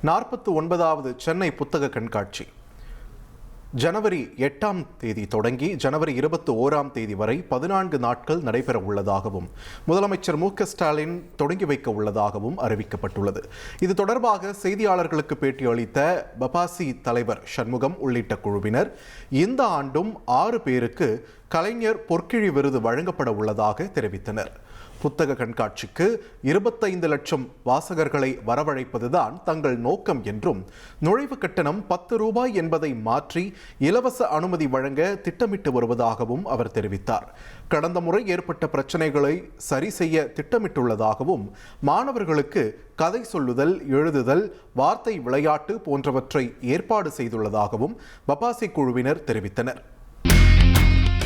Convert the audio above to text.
நாற்பத்து ஒன்பதாவது சென்னை புத்தக கண்காட்சி. ஜனவரி எட்டாம் தேதி தொடங்கி ஜனவரி இருபத்தி ஓராம் தேதி வரை பதினான்கு நாட்கள் நடைபெற உள்ளதாகவும் முதலமைச்சர் மு ஸ்டாலின் தொடங்கி வைக்க உள்ளதாகவும் அறிவிக்கப்பட்டுள்ளது. இது தொடர்பாக செய்தியாளர்களுக்கு பேட்டியளித்த பபாசி தலைவர் சண்முகம் உள்ளிட்ட குழுவினர் இந்த ஆண்டும் ஆறு பேருக்கு கலைஞர் பொற்கிழி விருது வழங்கப்பட உள்ளதாக தெரிவித்தனர். புத்தக கண்காட்சிக்கு இருபத்தைந்து லட்சம் வாசகர்களை வரவழைப்பதுதான் தங்கள் நோக்கம் என்றும் நுழைவு கட்டணம் பத்து ரூபாய் என்பதை மாற்றி இலவச அனுமதி வழங்க திட்டமிட்டு வருவதாகவும் அவர் தெரிவித்தார். கடந்த முறை ஏற்பட்ட பிரச்சனைகளை சரி செய்ய திட்டமிட்டுள்ளதாகவும் மாணவர்களுக்கு கதை சொல்லுதல் எழுதுதல் வார்த்தை விளையாட்டு போன்றவற்றை ஏற்பாடு செய்துள்ளதாகவும் பபாசி குழுவினர் தெரிவித்தனர்.